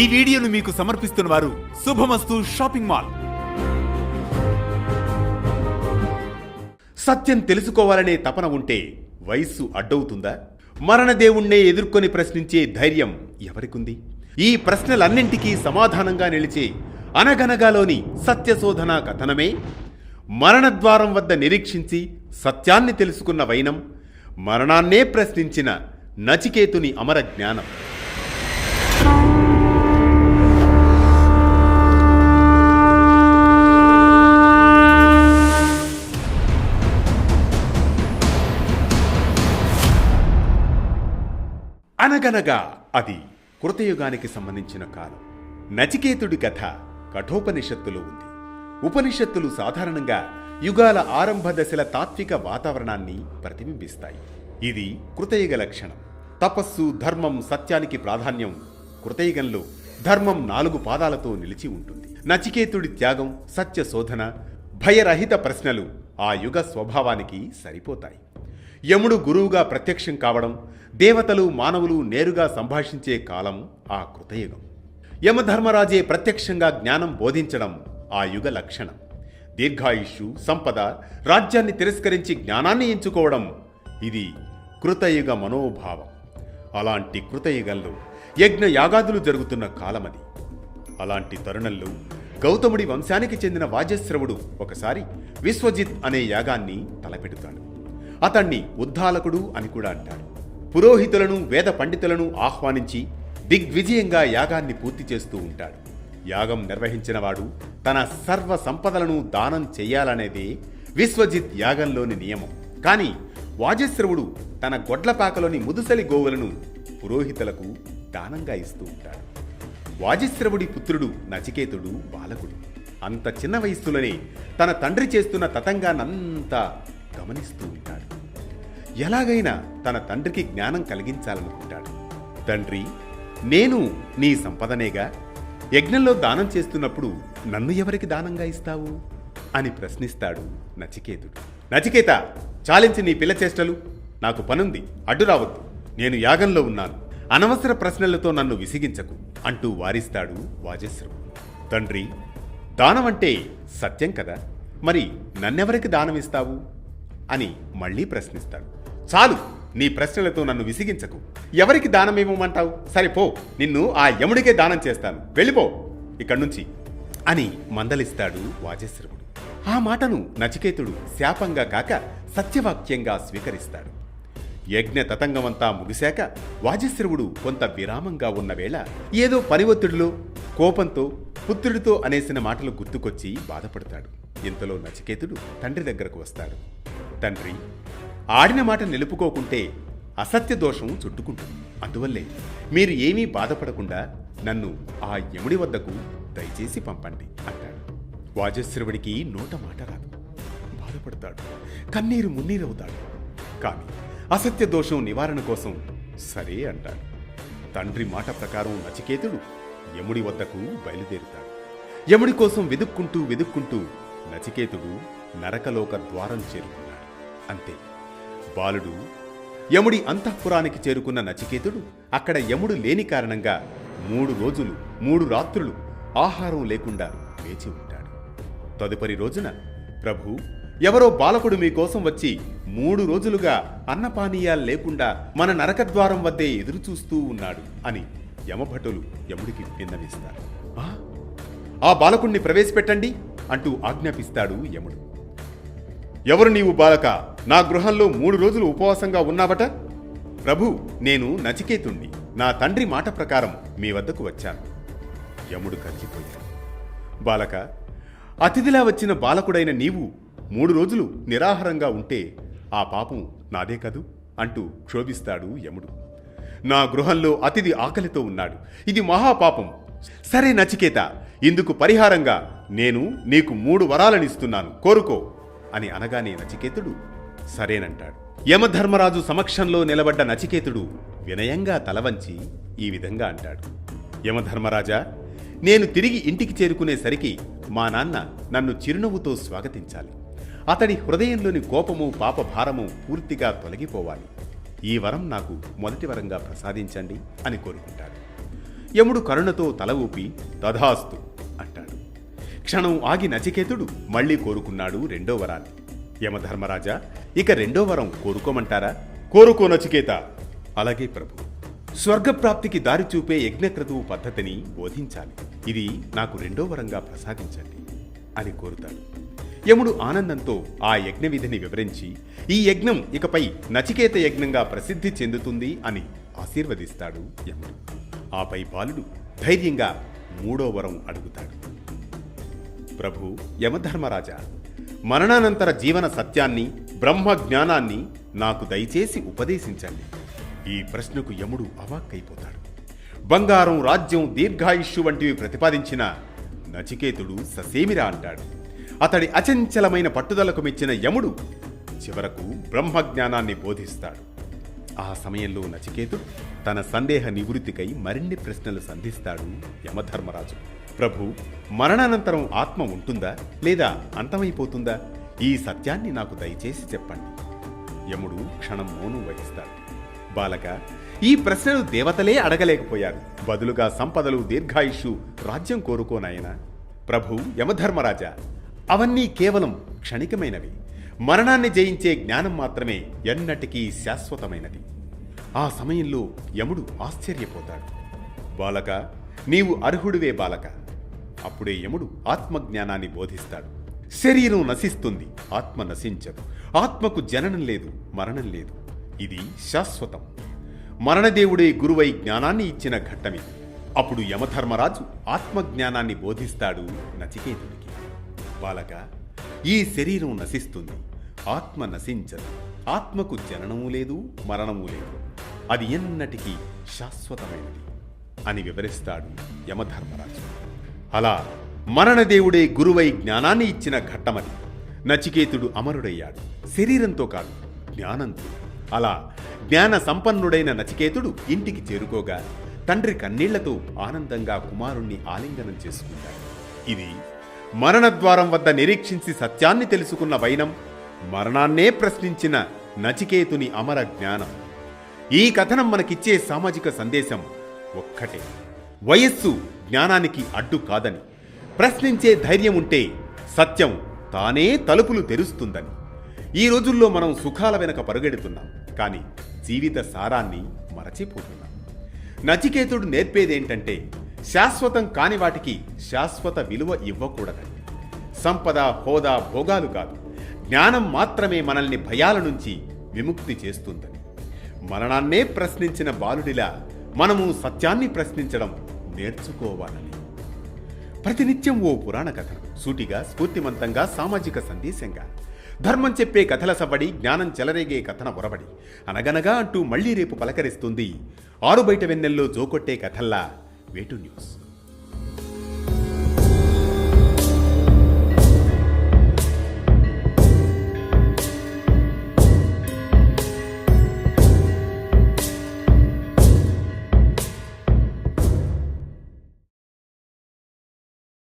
ఈ వీడియోను మీకు సమర్పిస్తున్న వారు శుభమస్తు షాపింగ్ మాల్. సత్యం తెలుసుకోవాలనే తపన ఉంటే వయస్సు అడ్డవుతుందా? మరణదేవుణ్ణే ఎదుర్కొని ప్రశ్నించే ధైర్యం ఎవరికుంది? ఈ ప్రశ్నలన్నింటికీ సమాధానంగా నిలిచే అనగనగాలోని సత్యశోధన కథనమే? మరణద్వారం వద్ద నిరీక్షించి సత్యాన్ని తెలుసుకున్న వైనం మరణాన్నే ప్రశ్నించిన నచికేతుని అమర జ్ఞానం. అనగనగా అది కృతయుగానికి సంబంధించిన కాలం. నచికేతుడి కథ కఠోపనిషత్తులో ఉంది. ఉపనిషత్తులు సాధారణంగా యుగాల ఆరంభ దశల తాత్విక వాతావరణాన్ని ప్రతిబింబిస్తాయి. ఇది కృతయుగ లక్షణం. తపస్సు ధర్మం సత్యానికి ప్రాధాన్యం కృతయుగంలో ధర్మం నాలుగు పాదాలతో నిలిచి ఉంటుంది. నచికేతుడి త్యాగం సత్య శోధన భయరహిత ప్రశ్నలు ఆ యుగ స్వభావానికి సరిపోతాయి. యముడు గురువుగా ప్రత్యక్షం కావడం దేవతలు మానవులు నేరుగా సంభాషించే కాలం ఆ కృతయుగం. యమధర్మరాజే ప్రత్యక్షంగా జ్ఞానం బోధించడం ఆ యుగ లక్షణం. దీర్ఘాయుష్యు సంపద రాజ్యాన్ని తిరస్కరించి జ్ఞానాన్ని ఎంచుకోవడం ఇది కృతయుగ మనోభావం. అలాంటి కృతయుగంలో యజ్ఞ యాగాదులు జరుగుతున్న కాలమది. అలాంటి తరుణంలో గౌతముడి వంశానికి చెందిన వాజశ్రవుడు ఒకసారి విశ్వజిత్ అనే యాగాన్ని తలపెడతాడు. అతణ్ణి ఉద్దాలకుడు అని కూడా అంటాడు. పురోహితులను వేద పండితులను ఆహ్వానించి దిగ్విజయంగా యాగాన్ని పూర్తి చేస్తూ ఉంటాడు. యాగం నిర్వహించినవాడు తన సర్వ సంపదలను దానం చెయ్యాలనేదే విశ్వజిత్ యాగంలోని నియమం. కానీ వాజశ్రవుడు తన గొడ్లపాకలోని ముదుసలి గోవులను పురోహితులకు దానంగా ఇస్తూ ఉంటాడు. వాజశ్రవుడి పుత్రుడు నచికేతుడు బాలకుడు. అంత చిన్న వయస్సులోనే తన తండ్రి చేస్తున్న తతంగానంతా గమనిస్తూ ఉంటాడు. ఎలాగైనా తన తండ్రికి జ్ఞానం కలిగించాలనుకుంటాడు. తండ్రి నేను నీ సంపదనేగా యజ్ఞంలో దానం చేస్తున్నప్పుడు నన్ను ఎవరికి దానంగా ఇస్తావు? అని ప్రశ్నిస్తాడు నచికేతుడు. నచికేత చాలించి నీ పిల్ల చేష్టలు. నాకు పనుంది అడ్డు రావద్దు. నేను యాగంలో ఉన్నాను. అనవసర ప్రశ్నలతో నన్ను విసిగించకు అంటూ వారిస్తాడు వాజశ్రువు తండ్రి దానమంటే సత్యం కదా. మరి నన్నెవరికి దానం ఇస్తావు అని మళ్ళీ ప్రశ్నిస్తాడు. చాలు నీ ప్రశ్నలతో నన్ను విసిగించకు. ఎవరికి దానం ఇవ్వమంటావు? సరే పో. నిన్ను ఆ యముడికే దానం చేస్తాను. వెళ్ళిపో. ఇక్కడి నుంచి అని మందలిస్తాడు వాజేశ్వరుడు ఆ మాటను నచికేతుడు శాపంగా కాక సత్యవాక్యంగా స్వీకరిస్తాడు. యజ్ఞ తతంగమంతా ముగిశాక వాజేశ్వరుడు కొంత విరామంగా ఉన్న వేళ ఏదో పని ఒత్తిడిలో కోపంతో పుత్రుడితో అనేసిన మాటలు గుర్తుకొచ్చి బాధపడతాడు. ఇంతలో నచికేతుడు తండ్రి దగ్గరకు వస్తాడు. తండ్రి. ఆడిన మాట నిలుపుకోకుంటే అసత్య దోషం చుట్టుకుంటుంది. అందువల్లే మీరు ఏమీ బాధపడకుండా నన్ను ఆ యముడి వద్దకు దయచేసి పంపండి అంటాడు. వాజశ్రవుడికి నోట మాట రాదు. బాధపడతాడు. కన్నీరు మున్నీరవుతాడు. కానీ అసత్య దోషం నివారణ కోసం సరే అంటాడు. తండ్రి మాట ప్రకారం నచికేతుడు యముడి వద్దకు బయలుదేరుతాడు. యముడి కోసం వెదుక్కుంటూ వెదుక్కుంటూ నచికేతుడు నరకలోక ద్వారం చేరుకున్నాడు. అంతే. బాలుడు యముడి అంతఃపురానికి చేరుకున్న నచికేతుడు అక్కడ యముడు లేని కారణంగా మూడు రోజులు మూడు రాత్రులు ఆహారం లేకుండా వేచి ఉంటాడు. తదుపరి రోజున ప్రభు ఎవరో బాలకుడు మీకోసం వచ్చి మూడు రోజులుగా అన్నపానీయాలు లేకుండా మన నరకద్వారం వద్దే ఎదురుచూస్తూ ఉన్నాడు అని యమభటులు యముడికి విన్నవిస్తారు. ఆ? బాలకుణ్ణి ప్రవేశపెట్టండి అంటూ ఆజ్ఞాపిస్తాడు యముడు. ఎవరు నీవు బాలక? నా గృహంలో మూడు రోజులు ఉపవాసంగా ఉన్నావట? ప్రభు నేను నచికేతుణ్ణి. నా తండ్రి మాట ప్రకారం మీ వద్దకు వచ్చాను. యముడు కంచిపోయాడు బాలక అతిథిలా వచ్చిన బాలకుడైన నీవు మూడు రోజులు నిరాహారంగా ఉంటే ఆ పాపం నాదే కదూ? అంటూ క్షోభిస్తాడు యముడు. నా గృహంలో అతిథి ఆకలితో ఉన్నాడు. ఇది మహాపాపం. సరే నచికేత ఇందుకు పరిహారంగా నేను నీకు మూడు వరాలనిస్తున్నాను. కోరుకో. అని అనగానే నచికేతుడు సరేనంటాడు. యమధర్మరాజు సమక్షంలో నిలబడ్డ నచికేతుడు వినయంగా తలవంచి ఈ విధంగా అంటాడు. యమధర్మరాజా నేను తిరిగి ఇంటికి చేరుకునేసరికి మా నాన్న నన్ను చిరునవ్వుతో స్వాగతించాలి. అతడి హృదయంలోని కోపము పాపభారము పూర్తిగా తొలగిపోవాలి. ఈ వరం నాకు మొదటి వరంగా ప్రసాదించండి అని కోరుకుంటాడు. యముడు కరుణతో తల ఊపి తథాస్తు అంటాడు. క్షణం ఆగి నచికేతుడు మళ్ళీ కోరుకున్నాడు రెండో వరాన్ని. యమధర్మరాజా ఇక రెండో వరం కోరుకోమంటారా? కోరుకో నచికేత! అలాగే ప్రభు. స్వర్గప్రాప్తికి దారి చూపే యజ్ఞక్రతువు పద్ధతిని బోధించాలి. ఇది నాకు రెండో వరంగా ప్రసాదించండి అని కోరుతాడు. యముడు ఆనందంతో ఆ యజ్ఞ విధిని వివరించి ఈ యజ్ఞం ఇకపై నచికేత యజ్ఞంగా ప్రసిద్ధి చెందుతుంది అని ఆశీర్వదిస్తాడు యముడు. ఆపై బాలుడు ధైర్యంగా మూడో వరం అడుగుతాడు. ప్రభు యమధర్మరాజా మరణానంతర జీవన సత్యాన్ని బ్రహ్మ జ్ఞానాన్ని నాకు దయచేసి ఉపదేశించండి. ఈ ప్రశ్నకు యముడు అవాక్కైపోతాడు. బంగారం రాజ్యం దీర్ఘాయుష్యు వంటివి ప్రతిపాదించిన నచికేతుడు ససేమిరా అంటాడు. అతడి అచంచలమైన పట్టుదలకు మెచ్చిన యముడు చివరకు బ్రహ్మజ్ఞానాన్ని బోధిస్తాడు. ఆ సమయంలో నచికేతుడు తన సందేహ నివృత్తికై మరిన్ని ప్రశ్నలు సంధిస్తాడు యమధర్మరాజు. ప్రభు మరణానంతరం ఆత్మ ఉంటుందా లేదా అంతమైపోతుందా? ఈ సత్యాన్ని నాకు దయచేసి చెప్పండి. యముడు క్షణం మౌనం వహిస్తాడు. బాలక ఈ ప్రశ్నలు దేవతలే అడగలేకపోయారు. బదులుగా సంపదలు దీర్ఘాయుషు రాజ్యం కోరుకోనాయనా ప్రభు యమధర్మరాజా అవన్నీ కేవలం క్షణికమైనవి. మరణాన్ని జయించే జ్ఞానం మాత్రమే ఎన్నటికీ శాశ్వతమైనది. ఆ సమయంలో యముడు ఆశ్చర్యపోతాడు. బాలక నీవు అర్హుడివే బాలక. అప్పుడే యముడు ఆత్మజ్ఞానాన్ని బోధిస్తాడు. శరీరం నశిస్తుంది. ఆత్మ నశించదు. ఆత్మకు జననం లేదు మరణం లేదు. ఇది శాశ్వతం. మరణదేవుడే గురువై జ్ఞానాన్ని ఇచ్చిన ఘట్టమిది అప్పుడు యమధర్మరాజు ఆత్మజ్ఞానాన్ని బోధిస్తాడు నచికేతుడికి బాలక ఈ శరీరం నశిస్తుంది. ఆత్మ నశించదు. ఆత్మకు జననము లేదు మరణము లేదు. అది ఎన్నటికీ శాశ్వతమైనది అని వివరిస్తాడు యమధర్మరాజు. అలా మరణదేవుడే గురువై జ్ఞానాన్ని ఇచ్చిన ఘట్టమది. నచికేతుడు అమరుడయ్యాడు. శరీరంతో కాదు జ్ఞానంతో. అలా జ్ఞాన సంపన్నుడైన నచికేతుడు ఇంటికి చేరుకోగా తండ్రి కన్నీళ్ళతో ఆనందంగా కుమారుణ్ణి ఆలింగనం చేసుకుంటాడు. ఇది మరణద్వారం వద్ద నిరీక్షించి సత్యాన్ని తెలుసుకున్న వైనం మరణాన్నే ప్రశ్నించిన నచికేతుని అమర జ్ఞానం. ఈ కథనం మనకిచ్చే సామాజిక సందేశం ఒక్కటే. వయస్సు జ్ఞానానికి అడ్డు కాదని ప్రశ్నించే ధైర్యం ఉంటే సత్యం తానే తలుపులు తెరుస్తుందని. ఈ రోజుల్లో మనం సుఖాల వెనక పరుగెడుతున్నాం కానీ జీవిత సారాన్ని మరచిపోతున్నాం. నచికేతుడు నేర్పేదేంటంటే శాశ్వతం కాని వాటికి శాశ్వత విలువ ఇవ్వకూడదని. సంపద హోదా భోగాలు కాదు జ్ఞానం మాత్రమే మనల్ని భయాల నుంచి విముక్తి చేస్తుందని. మరణాన్నే ప్రశ్నించిన బాలుడిలా మనము సత్యాన్ని ప్రశ్నించడం నేర్చుకోవాలని. ప్రతినిత్యం ఓ పురాణ కథనం. సూటిగా స్ఫూర్తివంతంగా సామాజిక సందేశంగా. ధర్మం చెప్పే కథల సవ్వడి జ్ఞానం చెలరేగే కథన ఒరబడి అనగనగా అంటూ మళ్ళీ రేపు పలకరిస్తుంది ఆరు బయట వెన్నెల్లో జోకొట్టే కథల్లా వేటు న్యూస్.